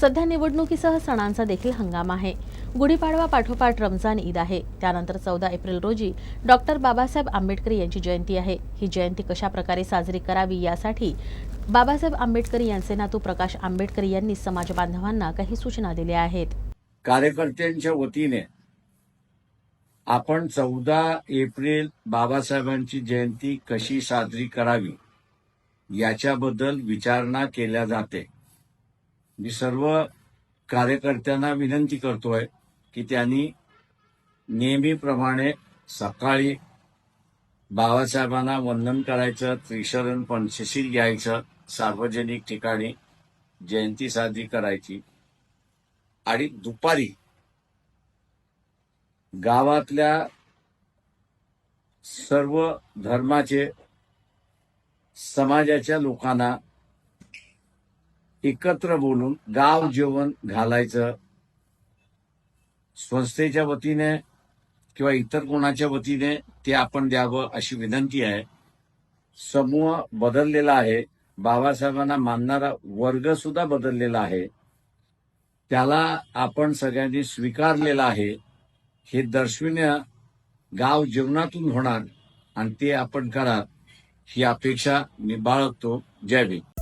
सध्या निवडणुकीसह सणांचा देखील हंगाम आहे. गुढीपाडवा पाठोपाठ रमजान ईद आहे. त्यानंतर चौदा एप्रिल रोजी डॉक्टर बाबासाहेब आंबेडकर यांची जयंती आहे. ही जयंती कशा प्रकारे साजरी करावी यासाठी बाबासाहेब आंबेडकर यांचे नातू प्रकाश आंबेडकर यांनी समाज बांधवांना काही सूचना दिल्या आहेत. कार्यकर्त्यांच्या वतीने आपण चौदा एप्रिल बाबासाहेबांची जयंती कशी साजरी करावी याच्याबद्दल विचारणा केल्या जाते. मी सर्व कार्यकर्त्यांना विनंती करतोय की त्यांनी नेहमीप्रमाणे सकाळी बाबासाहेबांना वंदन करायचं त्रिशरण पंचशील घ्यायचं सार्वजनिक ठिकाणी जयंती साजरी करायची. आणि दुपारी गावातल्या सर्व धर्माचे समाजाच्या लोकांना एकत्र बोलून गाव जेवण घालायचं. संस्थेच्या वतीने किंवा इतर कोणाच्या वतीने ते आपण द्यावं अशी विनंती आहे. समूह बदललेला आहे. बाबासाहेबांना मानणारा वर्ग सुद्धा बदललेला आहे. त्याला आपण सगळ्यांनी स्वीकारलेलं आहे. हे दर्शविणं गाव जीवनातून होणार आणि ते आपण करा ही अपेक्षा मी बाळगतो. जय भीम.